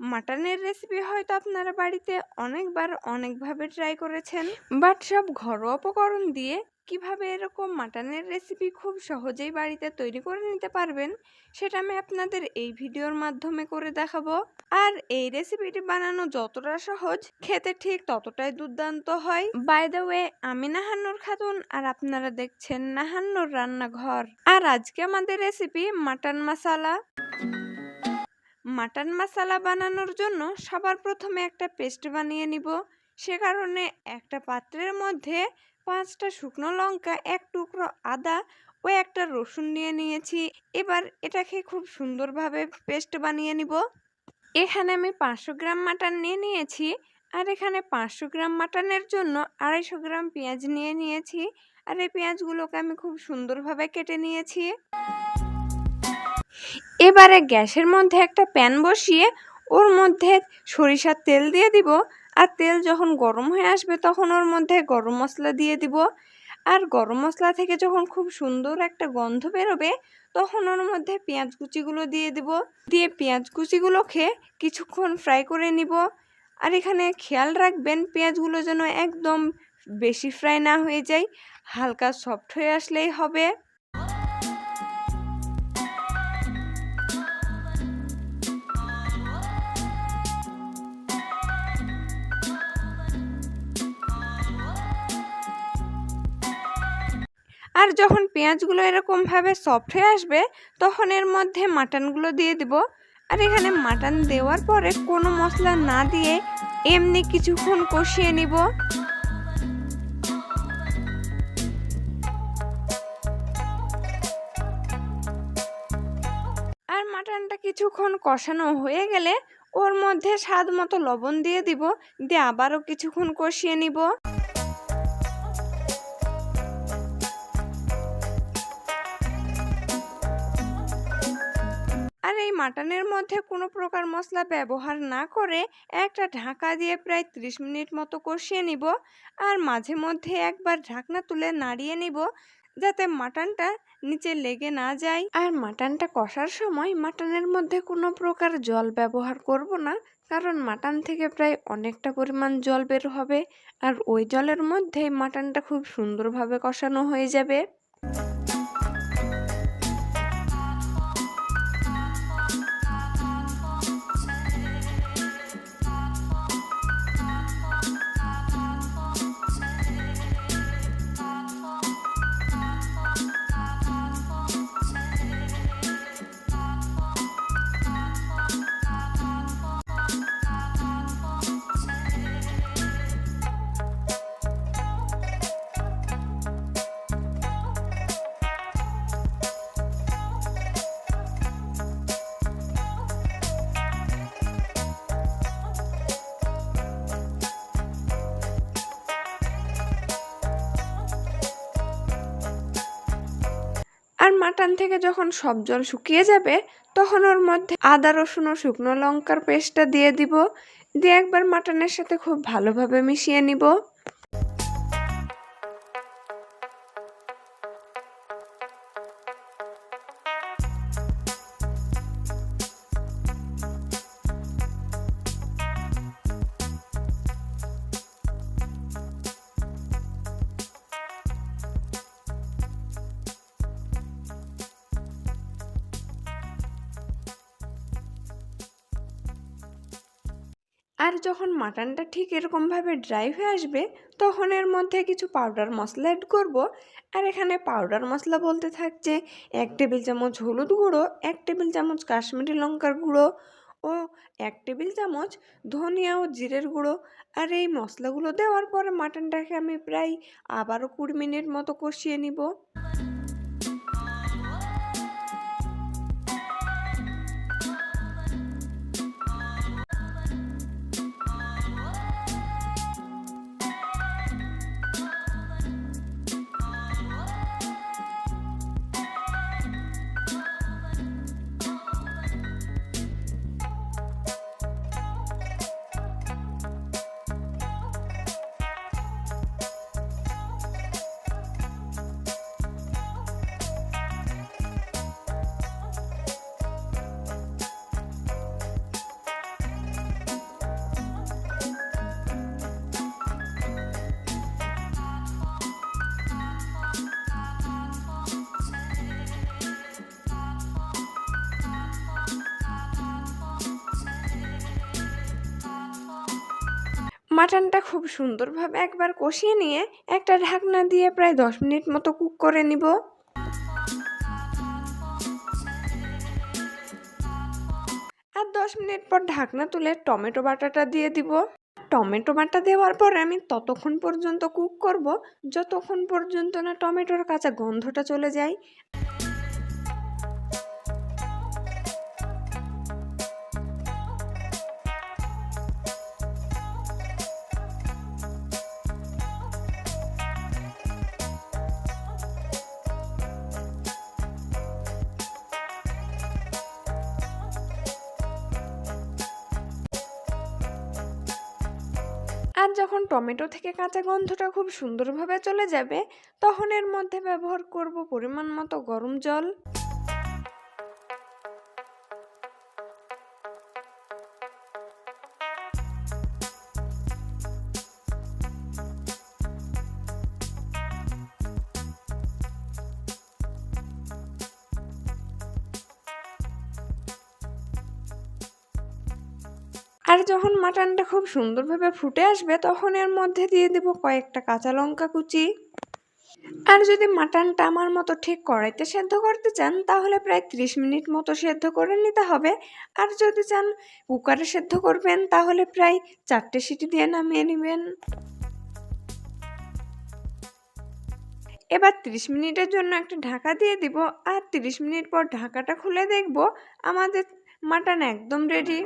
মাটনের রেসিপি হয়তো আপনারা বাড়িতে অনেকবার অনেকভাবে ট্রাই করেছেন। বাট সব ঘরোয়া উপকরণ দিয়ে কীভাবে এরকম মাটনের রেসিপি খুব সহজেই বাড়িতে তৈরি করে নিতে পারবেন, সেটা আমি আপনাদের এই ভিডিওর মাধ্যমে করে দেখাবো। আর এই রেসিপিটি বানানো যতটা সহজ, খেতে ঠিক ততটাই দুর্দান্ত হয়। বাই দ্য ওয়ে আমি নাহান্নুর খাতুন আর আপনারা দেখছেন নাহান্নুর রান্নাঘর। আর আজকে আমাদের recipe mutton masala mutton masala বানানোর জন্য সবার প্রথমে একটা পেস্ট বানিয়ে নিব। সে কারণে একটা পাত্রের মধ্যে পাঁচটা শুকনো লঙ্কা, এক টুকরো আদা ও একটা রসুন নিয়ে নিয়েছি। এবার এটাকে খুব সুন্দরভাবে পেস্ট বানিয়ে নিব। এখানে আমি পাঁচশো গ্রাম মাটন নিয়ে নিয়েছি আর এখানে পাঁচশো গ্রাম মাটনের জন্য আড়াইশো গ্রাম পেঁয়াজ নিয়ে নিয়েছি। আর এই পেঁয়াজগুলোকে আমি খুব সুন্দরভাবে কেটে নিয়েছি। এবারে গ্যাসের মধ্যে একটা প্যান বসিয়ে ওর মধ্যে সরিষার তেল দিয়ে দিব। আর তেল যখন গরম হয়ে আসবে তখন ওর মধ্যে গরম মশলা দিয়ে দিব। আর গরম মশলা থেকে যখন খুব সুন্দর একটা গন্ধ বেরোবে তখন ওর মধ্যে পেঁয়াজ কুচিগুলো দিয়ে দিব। দিয়ে পেঁয়াজ কুচিগুলোকে কিছুক্ষণ ফ্রাই করে নিব। আর এখানে খেয়াল রাখবেন পেঁয়াজগুলো যেন একদম বেশি ফ্রাই না হয়ে যায়, হালকা সফট হয়ে আসলেই হবে। আর যখন পেঁয়াজগুলো এরকমভাবে সফট হয়ে আসবে, তখন এর মধ্যে মাটনগুলো দিয়ে দিব। আর এখানে মাটন দেওয়ার পরে কোনো মশলা না দিয়ে এমনি কিছুক্ষণ কষিয়ে নিব। আর মাটনটা কিছুক্ষণ কষানো হয়ে গেলে ওর মধ্যে স্বাদ মতো লবণ দিয়ে দিব। দিয়ে আবারও কিছুক্ষণ কষিয়ে নিব। এই মাটনের মধ্যে কোনো প্রকার মশলা ব্যবহার না করে একটা ঢাকা দিয়ে প্রায় 30 মিনিট মতো কষিয়ে নিব আর মাঝে মধ্যে একবার ঢাকনা তুলে নাড়িয়ে নিব যাতে মাটনটা নিচে লেগে না যায়। আর মাটনটা কষার সময় মাটনের মধ্যে কোনো প্রকার জল ব্যবহার করব না, কারণ মাটন থেকে প্রায় অনেকটা পরিমাণ জল বের হবে আর ওই জলের মধ্যেই মাটনটা খুব সুন্দরভাবে কষানো হয়ে যাবে। আর মাটন থেকে যখন সব জল শুকিয়ে যাবে, তখন ওর মধ্যে আদা, রসুন ও শুকনো লঙ্কার পেস্টটা দিয়ে দিব। দিয়ে একবার মাটনের সাথে খুব ভালোভাবে মিশিয়ে নিব। আর যখন মাটনটা ঠিক এরকমভাবে ড্রাই হয়ে আসবে, তখন এর মধ্যে কিছু পাউডার মশলা অ্যাড করব। আর এখানে পাউডার মশলা বলতে থাকছে এক টেবিল চামচ হলুদ গুঁড়ো, এক টেবিল চামচ কাশ্মীরি লঙ্কার গুঁড়ো ও এক টেবিল চামচ ধনিয়া ও জিরের গুঁড়ো। আর এই মশলাগুলো দেওয়ার পরে মাটনটাকে আমি প্রায় আবারও কুড়ি মিনিট মতো কষিয়ে নিব। মাটনটা খুব সুন্দরভাবে একবার কষিয়ে নিয়ে একটা ঢাকনা দিয়ে প্রায় দশ মিনিট মতো কুক করে নিব। আর দশ মিনিট পর ঢাকনা তুলে টমেটো বাটাটা দিয়ে দিব। টমেটো বাটা দেওয়ার পর আমি ততক্ষণ পর্যন্ত কুক করব, যতক্ষণ পর্যন্ত না টমেটোর কাঁচা গন্ধটা চলে যায়। যখন টমেটো থেকে কাঁচা গন্ধটা খুব সুন্দরভাবে চলে যাবে, তখন এর মধ্যে ব্যবহার করব পরিমাণ মতো গরম জল। আর যখন মাটনটা খুব সুন্দরভাবে ফুটে আসবে, তখন এর মধ্যে দিয়ে দেব কয়েকটা কাঁচা লঙ্কা কুচি। আর যদি মাটনটা আমার মতো ঠিক কড়াইতে সেদ্ধ করতে চান, তাহলে প্রায় ত্রিশ মিনিট মতো সেদ্ধ করে নিতে হবে। আর যদি চান কুকারে সেদ্ধ করবেন, তাহলে প্রায় চারটে সিটি দিয়ে নামিয়ে নেবেন। এবার 30 মিনিটের জন্য একটা ঢাকা দিয়ে দিব। আর 30 মিনিট পর ঢাকাটা খুলে দেখব, আমাদের মাটন একদম রেডি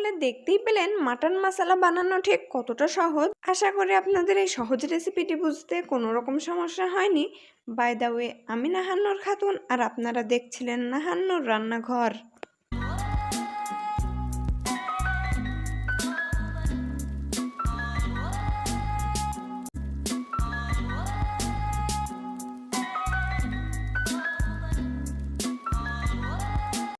তাহলে দেখতেই পেলেন মাটন মশলা বানানো ঠিক কতটা সহজ। আশা করি আপনাদের এই সহজ রেসিপিটি বুঝতে কোনো রকম সমস্যা হয়নি। বাই দ্য ওয়ে আমি নাহান্নর খাতুন আর আপনারা দেখছিলেন নাহান্নর রান্নাঘর।